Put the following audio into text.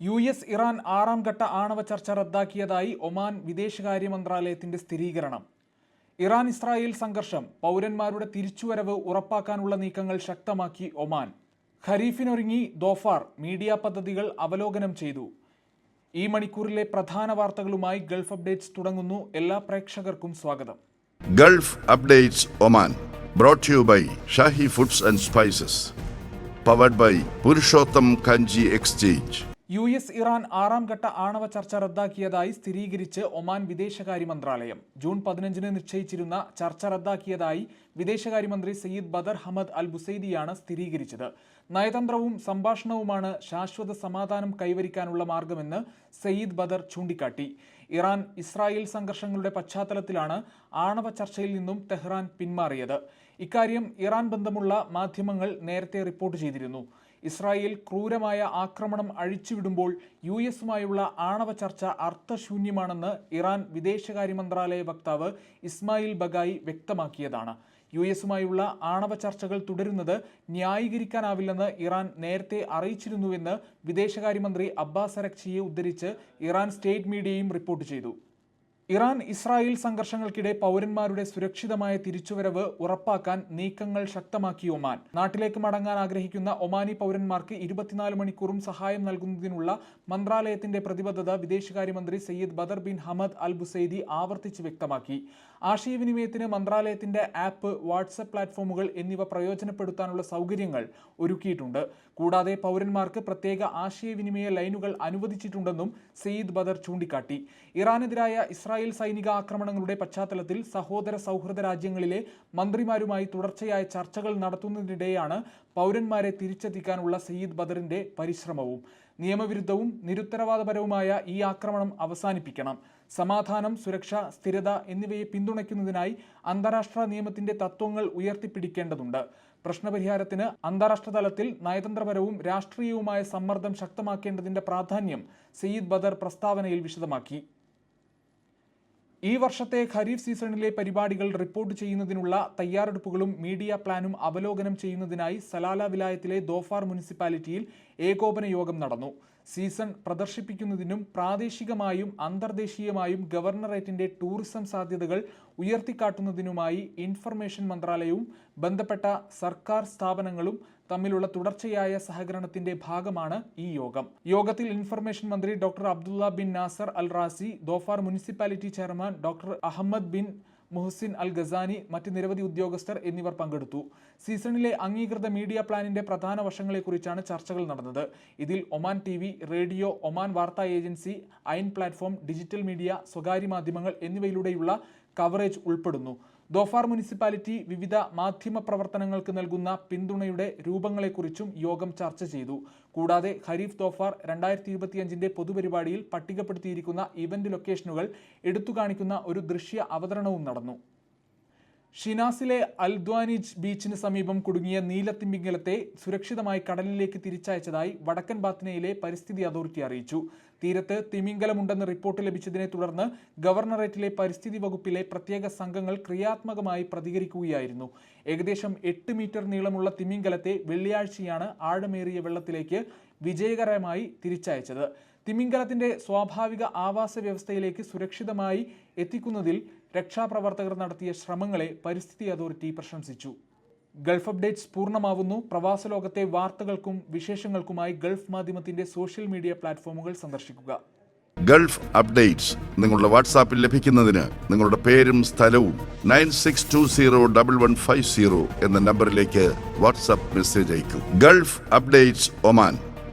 U S Iran ആറാം ഘട്ട ആണവ ചർച്ച റദ്ദാക്കിയതായി ഒമാൻ വിദേശകാര്യ മന്ത്രാലയത്തിന്റെ സ്ഥിരീകരണം. ഇറാൻ ഇസ്രായേൽ സംഘർഷം പൗരന്മാരുടെ തിരിച്ചുവരവ് ഉറപ്പാക്കാനുള്ള നീക്കങ്ങൾ ശക്തമാക്കി ഒമാൻ. ഖരീഫിനൊരുങ്ങി ദോഫാർ മീഡിയ പദ്ധതികൾ അവലോകനം ചെയ്തു. ഈ മണിക്കൂറിലെ പ്രധാന വാർത്തകളുമായി ഗൾഫ് അപ്ഡേറ്റ്സ് തുടങ്ങുന്നു. എല്ലാ പ്രേക്ഷകർക്കും സ്വാഗതം. Gulf updates Oman brought you by Shahi foods and spices powered by Purushottam Kanji Exchange. U S Iran ആറാം ഘട്ട ആണവ ചർച്ച റദ്ദാക്കിയതായി സ്ഥിരീകരിച്ച് ഒമാൻ വിദേശകാര്യ മന്ത്രാലയം. ജൂൺ പതിനഞ്ചിന് നിശ്ചയിച്ചിരുന്ന ചർച്ച റദ്ദാക്കിയതായി വിദേശകാര്യമന്ത്രി സയ്യിദ് ബദർ ഹമദ് അൽ ബുസൈദിയാണ് സ്ഥിരീകരിച്ചത്. നയതന്ത്രവും സംഭാഷണവുമാണ് ശാശ്വത സമാധാനം കൈവരിക്കാനുള്ള മാർഗമെന്ന് സയ്യിദ് ബദർ ചൂണ്ടിക്കാട്ടി. ഇറാൻ ഇസ്രായേൽ സംഘർഷങ്ങളുടെ പശ്ചാത്തലത്തിലാണ് ആണവ ചർച്ചയിൽ നിന്നും തെഹ്റാൻ പിന്മാറിയത്. ഇക്കാര്യം ഇറാൻ ബന്ധമുള്ള മാധ്യമങ്ങൾ നേരത്തെ റിപ്പോർട്ട് ചെയ്തിരുന്നു. ഇസ്രായേൽ ക്രൂരമായ ആക്രമണം അഴിച്ചുവിടുമ്പോൾ യു എസുമായുള്ള ആണവ ചർച്ച അർത്ഥശൂന്യമാണെന്ന് ഇറാൻ വിദേശകാര്യ മന്ത്രാലയ വക്താവ് ഇസ്മായിൽ ബഗായി വ്യക്തമാക്കിയതാണ്. യു എസുമായുള്ള ആണവ ചർച്ചകൾ തുടരുന്നത് ന്യായീകരിക്കാനാവില്ലെന്ന് ഇറാൻ നേരത്തെ അറിയിച്ചിരുന്നുവെന്ന് വിദേശകാര്യമന്ത്രി അബ്ബാസ് അരക്ഷിയെ ഉദ്ധരിച്ച് ഇറാൻ സ്റ്റേറ്റ് മീഡിയയും റിപ്പോർട്ട് ചെയ്തു. ഇറാൻ ഇസ്രായേൽ സംഘർഷങ്ങൾക്കിടെ പൗരന്മാരുടെ സുരക്ഷിതമായ തിരിച്ചുവരവ് ഉറപ്പാക്കാൻ നീക്കങ്ങൾ ശക്തമാക്കി ഒമാൻ. നാട്ടിലേക്ക് മടങ്ങാൻ ആഗ്രഹിക്കുന്ന ഒമാനി പൗരന്മാർക്ക് ഇരുപത്തിനാല് മണിക്കൂറും സഹായം നൽകുന്നതിനുള്ള മന്ത്രാലയത്തിന്റെ പ്രതിബദ്ധത വിദേശകാര്യമന്ത്രി Sayyid Badr bin Hamad Al Busaidi ആവർത്തിച്ച് വ്യക്തമാക്കി. ആശയവിനിമയത്തിന് മന്ത്രാലയത്തിന്റെ ആപ്പ് വാട്സപ്പ് പ്ലാറ്റ്ഫോമുകൾ എന്നിവ പ്രയോജനപ്പെടുത്താനുള്ള സൗകര്യങ്ങൾ ഒരുക്കിയിട്ടുണ്ട്. കൂടാതെ പൗരന്മാർക്ക് പ്രത്യേക ആശയവിനിമയ ലൈനുകൾ അനുവദിച്ചിട്ടുണ്ടെന്നും സയ്യിദ് ബദർ ചൂണ്ടിക്കാട്ടി. ഇറാനെതിരായ ഇസ്രായേൽ സൈനിക ആക്രമണങ്ങളുടെ പശ്ചാത്തലത്തിൽ സഹോദര സൗഹൃദ രാജ്യങ്ങളിലെ മന്ത്രിമാരുമായി തുടർച്ചയായ ചർച്ചകൾ നടത്തുന്നതിനിടെയാണ് പൗരന്മാരെ തിരിച്ചെത്തിക്കാനുള്ള സയ്യിദ് ബദറിന്റെ പരിശ്രമവും. നിയമവിരുദ്ധവും നിരുത്തരവാദപരവുമായ ഈ ആക്രമണം അവസാനിപ്പിക്കണം. സമാധാനം സുരക്ഷ സ്ഥിരത എന്നിവയെ പിന്തുണയ്ക്കുന്നതിനായി അന്താരാഷ്ട്ര നിയമത്തിന്റെ തത്വങ്ങൾ ഉയർത്തിപ്പിടിക്കേണ്ടതുണ്ട്. പ്രശ്നപരിഹാരത്തിന് അന്താരാഷ്ട്ര തലത്തിൽ നയതന്ത്രപരവും രാഷ്ട്രീയവുമായ സമ്മർദ്ദം ശക്തമാക്കേണ്ടതിന്റെ പ്രാധാന്യം സയ്യിദ് ബദർ പ്രസ്താവനയിൽ വിശദമാക്കി. ഈ വർഷത്തെ ഖരീഫ് സീസണിലെ പരിപാടികൾ റിപ്പോർട്ട് ചെയ്യുന്നതിനുള്ള തയ്യാറെടുപ്പുകളും മീഡിയ പ്ലാനും അവലോകനം ചെയ്യുന്നതിനായി സലാല വിലായത്തിലെ ദോഫാർ മുനിസിപ്പാലിറ്റിയിൽ ഏകോപന യോഗം നടന്നു. സീസൺ പ്രദർശിപ്പിക്കുന്നതിനും പ്രാദേശികമായും അന്തർദേശീയമായും ഗവർണറേറ്റിന്റെ ടൂറിസം സാധ്യതകൾ ഉയർത്തിക്കാട്ടുന്നതിനുമായി ഇൻഫർമേഷൻ മന്ത്രാലയവും ബന്ധപ്പെട്ട സർക്കാർ സ്ഥാപനങ്ങളും തമ്മിലുള്ള തുടർച്ചയായ സഹകരണത്തിന്റെ ഭാഗമാണ് ഈ യോഗം. യോഗത്തിൽ ഇൻഫർമേഷൻ മന്ത്രി doctor Abdullah bin Nasser Al Rasi Dhofar municipality chairman doctor Ahmed bin Muhsin Al Ghasani മറ്റ് നിരവധി ഉദ്യോഗസ്ഥർ എന്നിവർ പങ്കെടുത്തു. സീസണിലെ അംഗീകൃത മീഡിയ പ്ലാനിന്റെ പ്രധാന വശങ്ങളെക്കുറിച്ചാണ് ചർച്ചകൾ നടന്നത്. ഇതിൽ ഒമാൻ ടി റേഡിയോ ഒമാൻ വാർത്താ agency Ayn platform digital media സ്വകാര്യ മാധ്യമങ്ങൾ എന്നിവയിലൂടെയുള്ള കവറേജ് ഉൾപ്പെടുന്നു. ദോഫാർ മുനിസിപ്പാലിറ്റി വിവിധ മാധ്യമ പ്രവർത്തനങ്ങൾക്ക് നൽകുന്ന പിന്തുണയുടെ രൂപങ്ങളെക്കുറിച്ചും യോഗം ചർച്ച ചെയ്തു. കൂടാതെ ഖരീഫ് ദോഫാർ രണ്ടായിരത്തി ഇരുപത്തിയഞ്ചിന്റെ പൊതുപരിപാടിയിൽ പട്ടികപ്പെടുത്തിയിരിക്കുന്ന ഇവന്റ് ലൊക്കേഷനുകൾ എടുത്തുകാണിക്കുന്ന ഒരു ദൃശ്യ അവതരണവും നടന്നു. ഷിനാസിലെ അൽദ്വാനിജ് ബീച്ചിന് സമീപം കുടുങ്ങിയ നീലത്തിമിംഗലത്തെ സുരക്ഷിതമായി കടലിലേക്ക് തിരിച്ചയച്ചതായി വടക്കൻ ബാത്തിനയിലെ പരിസ്ഥിതി അതോറിറ്റി അറിയിച്ചു. തീരത്ത് തിമിംഗലമുണ്ടെന്ന് റിപ്പോർട്ട് ലഭിച്ചതിനെ തുടർന്ന് ഗവർണറേറ്റിലെ പരിസ്ഥിതി വകുപ്പിലെ പ്രത്യേക സംഘങ്ങൾ ക്രിയാത്മകമായി പ്രതികരിക്കുകയായിരുന്നു. ഏകദേശം എട്ട് മീറ്റർ നീളമുള്ള തിമിംഗലത്തെ വെള്ളിയാഴ്ചയാണ് ആഴമേറിയ വെള്ളത്തിലേക്ക് വിജയകരമായി തിരിച്ചയച്ചത്. തിമിംഗലത്തിന്റെ സ്വാഭാവിക ആവാസ വ്യവസ്ഥയിലേക്ക് സുരക്ഷിതമായി എത്തിക്കുന്നതിൽ രക്ഷാപ്രവർത്തകർ നടത്തിയ ശ്രമങ്ങളെ പരിസ്ഥിതി അതോറിറ്റി പ്രശംസിച്ചു. ഗൾഫ് അപ്ഡേറ്റ്സ് പൂർണമാവുന്നു. പ്രവാസ ലോകത്തെ വാർത്തകൾക്കും വിശേഷങ്ങൾക്കുമായി ഗൾഫ് മാധ്യമത്തിന്റെ സോഷ്യൽ മീഡിയ പ്ലാറ്റ്ഫോമുകൾ സന്ദർശിക്കുക. ഗൾഫ് അപ്ഡേറ്റ്സ് നിങ്ങളുടെ വാട്സാപ്പിൽ ലഭിക്കുന്നതിന് നിങ്ങളുടെ പേരും സ്ഥലവും nine six two zero double one five zero എന്ന നമ്പറിലേക്ക് വാട്സാപ്പ് മെസ്സേജ് അയക്കും. Gulf updates Oman.